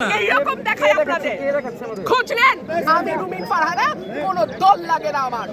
এইরকম দেখায় আপনাদের। খোঁজ নেন। আমি রুমিন ফারহানা কোনো দল লাগে না আমার।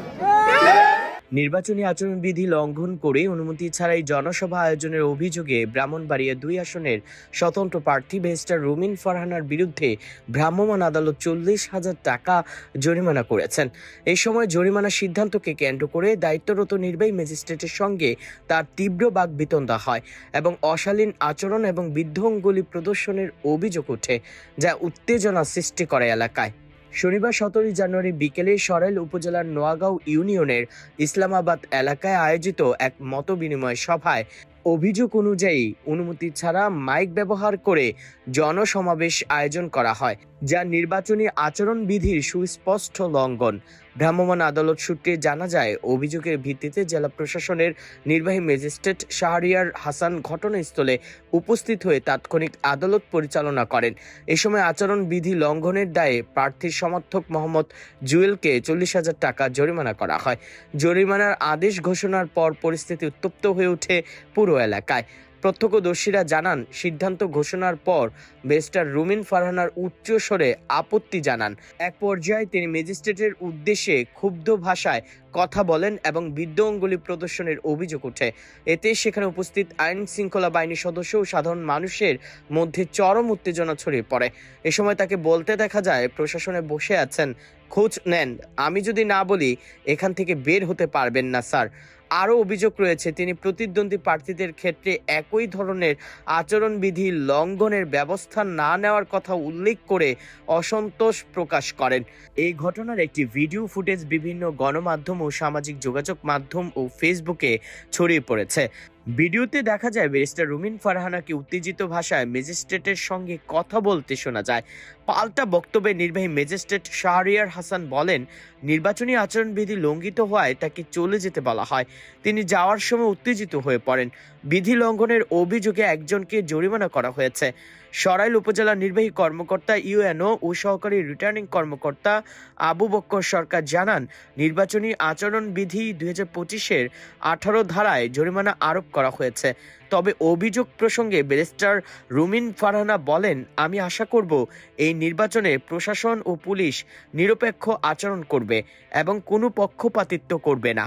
নির্বাচনী আচরণবিধি লঙ্ঘন করে অনুমতি ছাড়াই জনসভা আয়োজনের অভিযোগে ব্রাহ্মণবাড়িয়া দুই আসনের স্বতন্ত্র প্রার্থী বেস্টার রুমিন ফারহানার বিরুদ্ধে ভ্রাম্যমাণ আদালত চল্লিশ হাজার টাকা জরিমানা করেছেন। এই সময় জরিমানার সিদ্ধান্তকে কেন্দ্র করে দায়িত্বরত নির্বাহী ম্যাজিস্ট্রেটের সঙ্গে তার তীব্র বাগবিতণ্ডা হয় এবং অশালীন আচরণ এবং বিধ্বঙ্গুলি প্রদর্শনের অভিযোগ ওঠে, যা উত্তেজনা সৃষ্টি করে এলাকায়। শনিবার সতেরোই জানুয়ারি বিকেলে সরাইল উপজেলার নোয়াগাঁও ইউনিয়নের ইসলামাবাদ এলাকায় আয়োজিত এক মত বিনিময় সভায় অভিযোগ অনুযায়ী অনুমতি ছাড়া মাইক ব্যবহার করে জনসমাবেশ আয়োজন করা হয়, যা নির্বাচনী আচরণবিধির সুস্পষ্ট লঙ্ঘন। ভ্রাম্যমাণ আদালত সূত্রে জানা যায়, অভিযোগের ভিত্তিতে জেলা প্রশাসনের নির্বাহী ম্যাজিস্ট্রেট শাহরিয়ার হাসান ঘটনাস্থলে উপস্থিত হয়ে তাৎক্ষণিক আদালত পরিচালনা করেন। এ সময় আচরণবিধি লঙ্ঘনের দায়ে প্রার্থীর সমর্থক মোহাম্মদ জুয়েলকে চল্লিশ হাজার টাকা জরিমানা করা হয়। জরিমানার আদেশ ঘোষণার পর পরিস্থিতি উত্তপ্ত হয়ে ওঠে পুরো এলাকায়। প্রত্যক্ষদর্শীরা জানান, সিদ্ধান্ত ঘোষণার পর বেস্টার রুমিন ফারহানার উচ্চ স্বরে আপত্তি জানান। এক পর্যায়ে তিনি ম্যাজিস্ট্রেটের উদ্দেশ্যে ক্ষুব্ধ ভাষায় কথা বলেন এবং বিদ্যঙ্গুলি প্রদর্শনের অভিযোগ ওঠে। এতে সেখানে উপস্থিত আইন শৃঙ্খলা বাহিনীর সদস্য ও সাধারণ মানুষের মধ্যে চরম উত্তেজনা ছড়িয়ে পড়ে। এ সময় তাকে বলতে দেখা যায়, প্রশাসনে বসে আছেন, খোঁজ নেন। আমি যদি না বলি, এখান থেকে বের হতে পারবেন না, স্যার। আরও অভিযোগ রয়েছে, তিনি প্রতিদ্বন্দ্বী প্রার্থীদের ক্ষেত্রে একই ধরনের আচরণবিধি লঙ্ঘনের ব্যবস্থা না নেওয়ার কথা উল্লেখ করে অসন্তোষ প্রকাশ করেন। এই ঘটনার একটি ভিডিও ফুটেজ বিভিন্ন গণমাধ্যম ও সামাজিক যোগাযোগ মাধ্যম ও ফেসবুকে ছড়িয়ে পড়েছে। ভিডিওতে দেখা যায়, ব্যারিস্টার রুমিন ফারহানাকে উত্তেজিত ভাষায় ম্যাজিস্ট্রেটের সঙ্গে কথা বলতে শোনা যায়। পাল্টা বক্তব্যে নির্বাহী ম্যাজিস্ট্রেট শাহরিয়ার হাসান বলেন, নির্বাচনী আচরণবিধি লঙ্ঘিত হওয়ায় তাকে চলে যেতে বলা হয়। তিনি যাওয়ার সময় উত্তেজিত হয়ে পড়েন। বিধি লঙ্ঘনের অভিযোগে একজনকে জরিমানা করা হয়েছে। সরাইল উপজেলা নির্বাহী কর্মকর্তা ইউএনও ও সহকারী রিটার্নিং কর্মকর্তা আবু বক্কর সরকার জানান, নির্বাচনী আচরণবিধি দুই হাজার পঁচিশের আঠারো ধারায় জরিমানা আরোপ করা হয়েছে। তবে অভিযোগ প্রসঙ্গে ব্যারিস্টার রুমিন ফারহানা বলেন, আমি আশা করব এই নির্বাচনে প্রশাসন ও পুলিশ নিরপেক্ষ আচরণ করবে এবং কোনো পক্ষপাতিত্ব করবে না।